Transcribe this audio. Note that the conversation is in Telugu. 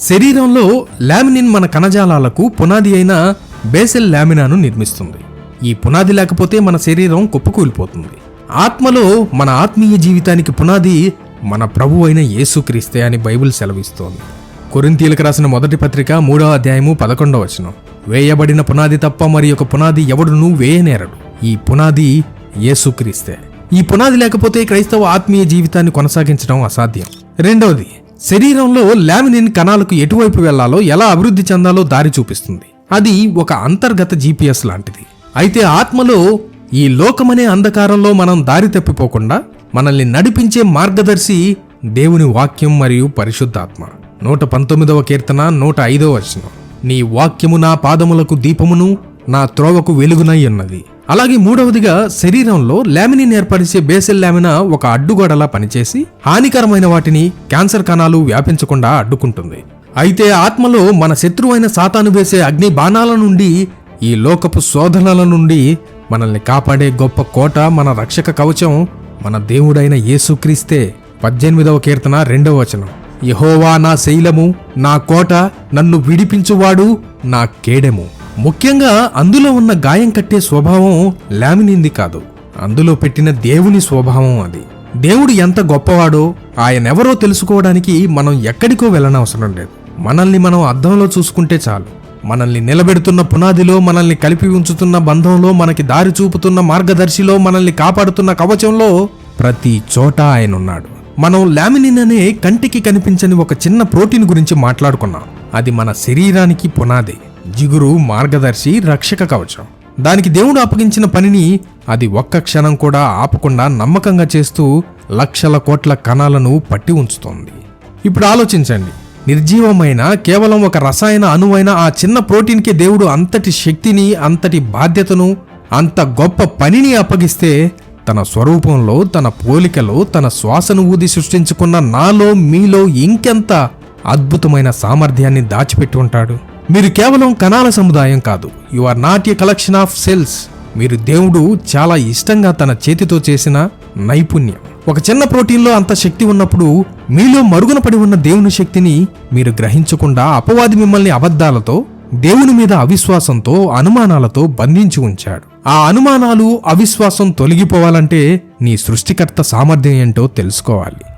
శరీరంలో లామినిన్ మన కణజాలాలకు పునాది అయిన బేసెల్ లామినాను నిర్మిస్తుంది. ఈ పునాది లేకపోతే మన శరీరం కుప్పకూలిపోతుంది. ఆత్మలో మన ఆత్మీయ జీవితానికి పునాది మన ప్రభు అయిన యేసుక్రీస్తే అని బైబిల్ సెలవిస్తోంది. కొరింతీలకు రాసిన మొదటి పత్రిక మూడవ అధ్యాయము పదకొండవ వచనం. వేయబడిన పునాది తప్ప మరి ఒక పునాది ఎవడునూ వేయనేరడు. ఈ పునాది యేసుక్రీస్తే. ఈ పునాది లేకపోతే క్రైస్తవ ఆత్మీయ జీవితాన్ని కొనసాగించడం అసాధ్యం. రెండవది శరీరంలో లామినిన్ కణాలకు ఎటువైపు వెళ్ళాలో ఎలా అభివృద్ధి చెందాలో దారి చూపిస్తుంది. అది ఒక అంతర్గత జీపీఎస్ లాంటిది. అయితే ఆత్మలో ఈ లోకమనే అంధకారంలో మనం దారి తప్పిపోకుండా మనల్ని నడిపించే మార్గదర్శి దేవుని వాక్యం మరియు పరిశుద్ధాత్మ. నూట పంతొమ్మిదవ కీర్తన నూట ఐదవ వచనం. నీ వాక్యము నా పాదములకు దీపమును నా త్రోవకు వెలుగునై ఉన్నది. అలాగే మూడవదిగా శరీరంలో లామినిన్ ఏర్పరిచే బేసెల్ లామినా ఒక అడ్డుగోడలా పనిచేసి హానికరమైన వాటిని క్యాన్సర్ కణాలు వ్యాపించకుండా అడ్డుకుంటుంది. అయితే ఆత్మలో మన శత్రువైన సాతాను వేసే అగ్ని బాణాల నుండి ఈ లోకపు శోధనల నుండి మనల్ని కాపాడే గొప్ప కోట మన రక్షక కవచం మన దేవుడైన యేసుక్రీస్తే. పద్దెనిమిదవ కీర్తన రెండవ వచనం. యహోవా నా శైలము నా కోట నన్ను విడిపించువాడు నా కేడెము. ముఖ్యంగా అందులో ఉన్న గాయం కట్టే స్వభావం లామినింది కాదు. అందులో పెట్టిన దేవుని స్వభావం అది. దేవుడు ఎంత గొప్పవాడో ఆయనెవరో తెలుసుకోవడానికి మనం ఎక్కడికో వెళ్ళనవసరం లేదు. మనల్ని మనం అద్దంలో చూసుకుంటే చాలు. మనల్ని నిలబెడుతున్న పునాదిలో మనల్ని కలిపి ఉంచుతున్న బంధంలో మనకి దారి చూపుతున్న మార్గదర్శిలో మనల్ని కాపాడుతున్న కవచంలో ప్రతి చోట ఆయన ఉన్నాడు మనం లామినిన్ అనే కంటికి కనిపించని ఒక చిన్న ప్రోటీన్ గురించి మాట్లాడుకున్నాం. అది మన శరీరానికి పునాది. జిగురు మార్గదర్శి రక్షక కవచం. దానికి దేవుడు అప్పగించిన పనిని అది ఒక్క క్షణం కూడా ఆపకుండా నమ్మకంగా చేస్తూ లక్షల కోట్ల కణాలను పట్టి ఉంచుతోంది. ఇప్పుడు ఆలోచించండి. నిర్జీవమైన కేవలం ఒక రసాయన అణువైన ఆ చిన్న ప్రోటీన్కి దేవుడు అంతటి శక్తిని అంతటి బాధ్యతను అంత గొప్ప పనిని అప్పగిస్తే తన స్వరూపంలో తన పోలికలో తన శ్వాసను ఊది సృష్టించుకున్న నాలో మీలో ఇంకెంత అద్భుతమైన సామర్థ్యాన్ని దాచిపెట్టి ఉంటాడు. మీరు కేవలం కణాల సముదాయం కాదు. You are not a collection of cells మీరు దేవుడు చాలా ఇష్టంగా తన చేతితో చేసిన నైపుణ్యం. ఒక చిన్న ప్రోటీన్లో అంత శక్తి ఉన్నప్పుడు మీలో మరుగున పడి ఉన్న దేవుని శక్తిని మీరు గ్రహించకుండా అపవాది మిమ్మల్ని అబద్ధాలతో దేవుని మీద అవిశ్వాసంతో అనుమానాలతో బంధించి ఉంచాడు. ఆ అనుమానాలు అవిశ్వాసం తొలగిపోవాలంటే నీ సృష్టికర్త సామర్థ్యం ఏంటో తెలుసుకోవాలి.